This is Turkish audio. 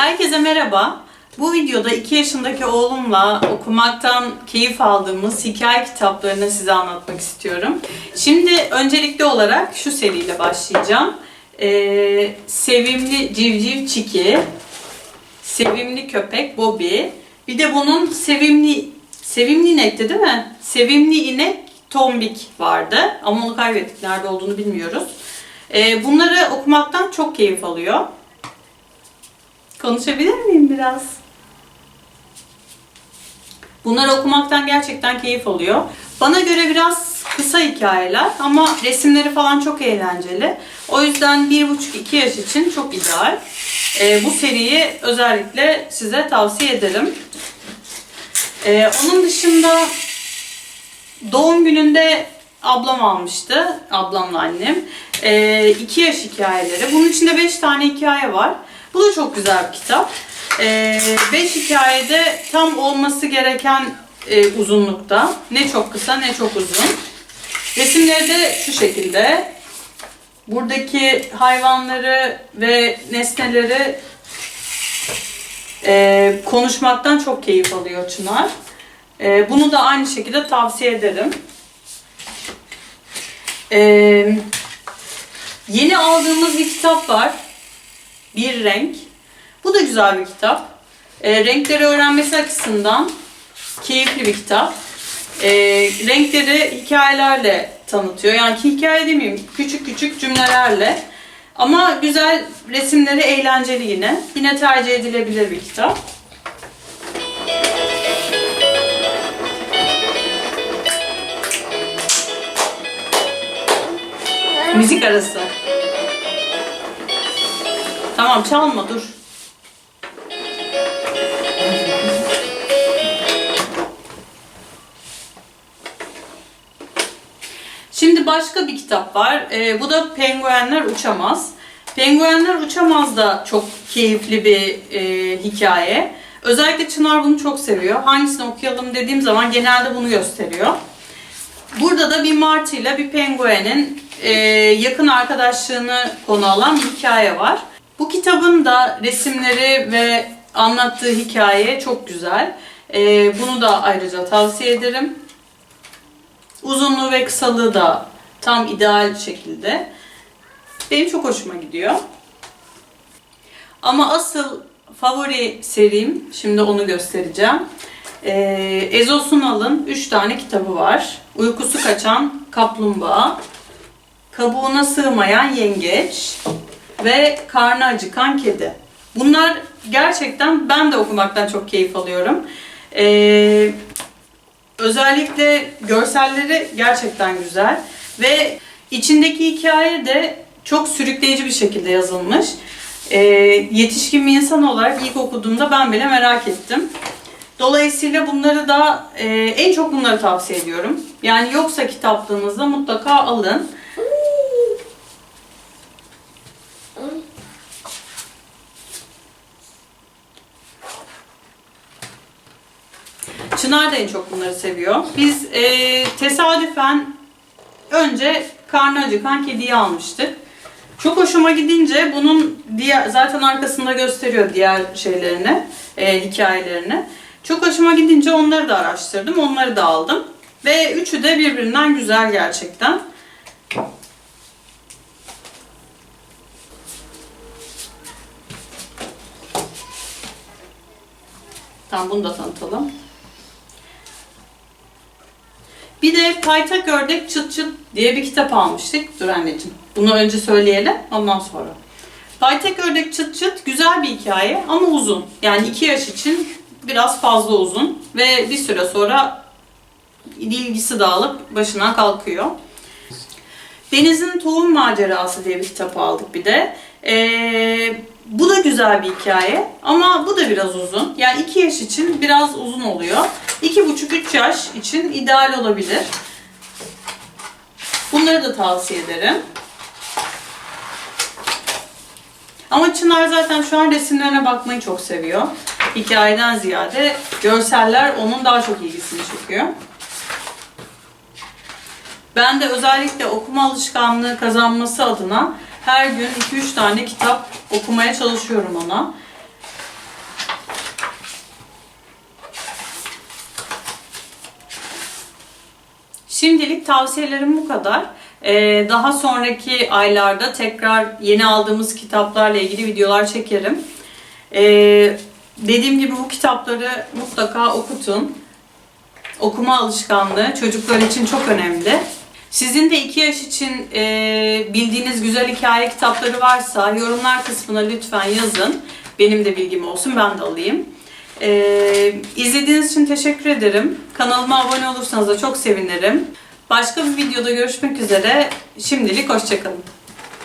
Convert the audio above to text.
Herkese merhaba. Bu videoda 2 yaşındaki oğlumla okumaktan keyif aldığımız hikaye kitaplarını size anlatmak istiyorum. Şimdi öncelikli olarak şu seriyle başlayacağım. Ee, sevimli civciv Çiki, sevimli köpek Bobby, bir de bunun sevimli sevimli inekti değil mi? Sevimli inek Tombik vardı ama onu kaybettik. Nerede olduğunu bilmiyoruz. Ee, bunları okumaktan çok keyif alıyor. Konuşabilir miyim biraz? Bunları okumaktan gerçekten keyif alıyor. Bana göre biraz kısa hikayeler ama resimleri falan çok eğlenceli. O yüzden 1,5-2 yaş için çok ideal. Ee, bu seriyi özellikle size tavsiye ederim. Ee, onun dışında doğum gününde ablam almıştı. Ablamla annem. 2 yaş hikayeleri. Bunun içinde 5 tane hikaye var. Bu da çok güzel bir kitap. 5 hikayede tam olması gereken e, uzunlukta. Ne çok kısa ne çok uzun. Resimleri de şu şekilde. Buradaki hayvanları ve nesneleri e, konuşmaktan çok keyif alıyor Çınar. E, bunu da aynı şekilde tavsiye ederim. E, yeni aldığımız bir kitap var. Bir renk. Bu da güzel bir kitap. E, renkleri öğrenmesi açısından keyifli bir kitap. E, renkleri hikayelerle tanıtıyor. Yani hikaye demeyeyim, küçük küçük cümlelerle. Ama güzel resimleri eğlenceli yine. Yine tercih edilebilir bir kitap. Müzik arası. Tamam çalma dur. Şimdi başka bir kitap var. Ee, bu da Penguenler Uçamaz. Penguenler Uçamaz da çok keyifli bir e, hikaye. Özellikle Çınar bunu çok seviyor. Hangisini okuyalım dediğim zaman genelde bunu gösteriyor. Burada da bir martı ile bir penguenin e, yakın arkadaşlığını konu alan bir hikaye var. Bu kitabın da resimleri ve anlattığı hikaye çok güzel. E, bunu da ayrıca tavsiye ederim. Uzunluğu ve kısalığı da tam ideal şekilde. Benim çok hoşuma gidiyor. Ama asıl favori serim, şimdi onu göstereceğim. Ee, Ezo Sunal'ın 3 tane kitabı var. Uykusu Kaçan Kaplumbağa, Kabuğuna Sığmayan Yengeç ve Karnı Acıkan Kedi. Bunlar gerçekten ben de okumaktan çok keyif alıyorum. Ee, özellikle görselleri gerçekten güzel ve içindeki hikaye de çok sürükleyici bir şekilde yazılmış. Ee, yetişkin bir insan olarak ilk okuduğumda ben bile merak ettim. Dolayısıyla bunları da e, en çok bunları tavsiye ediyorum. Yani yoksa kitaplığınızda mutlaka alın. Çınar da en çok bunları seviyor. Biz e, tesadüfen önce karnı acıkan kediyi almıştık. Çok hoşuma gidince bunun diğer zaten arkasında gösteriyor diğer şeylerini, e, hikayelerini. Çok hoşuma gidince onları da araştırdım, onları da aldım. Ve üçü de birbirinden güzel gerçekten. Tamam bunu da tanıtalım. Bir de Paytak Ördek Çıt Çıt diye bir kitap almıştık. Dur anneciğim. Bunu önce söyleyelim ondan sonra. Paytak Ördek Çıt Çıt güzel bir hikaye ama uzun. Yani iki yaş için biraz fazla uzun. Ve bir süre sonra ilgisi dağılıp başına kalkıyor. Deniz'in Tohum Macerası diye bir kitap aldık bir de. Ee, bu da güzel bir hikaye ama bu da biraz uzun. Yani 2 yaş için biraz uzun oluyor. 2,5-3 yaş için ideal olabilir. Bunları da tavsiye ederim. Ama Çınar zaten şu an resimlerine bakmayı çok seviyor. Hikayeden ziyade görseller onun daha çok ilgisini çekiyor. Ben de özellikle okuma alışkanlığı kazanması adına her gün 2-3 tane kitap okumaya çalışıyorum ona. Şimdilik tavsiyelerim bu kadar. Ee, daha sonraki aylarda tekrar yeni aldığımız kitaplarla ilgili videolar çekerim. Ee, dediğim gibi bu kitapları mutlaka okutun. Okuma alışkanlığı çocuklar için çok önemli. Sizin de 2 yaş için e, bildiğiniz güzel hikaye kitapları varsa yorumlar kısmına lütfen yazın. Benim de bilgim olsun, ben de alayım. E, izlediğiniz için teşekkür ederim. Kanalıma abone olursanız da çok sevinirim. Başka bir videoda görüşmek üzere. Şimdilik hoşçakalın.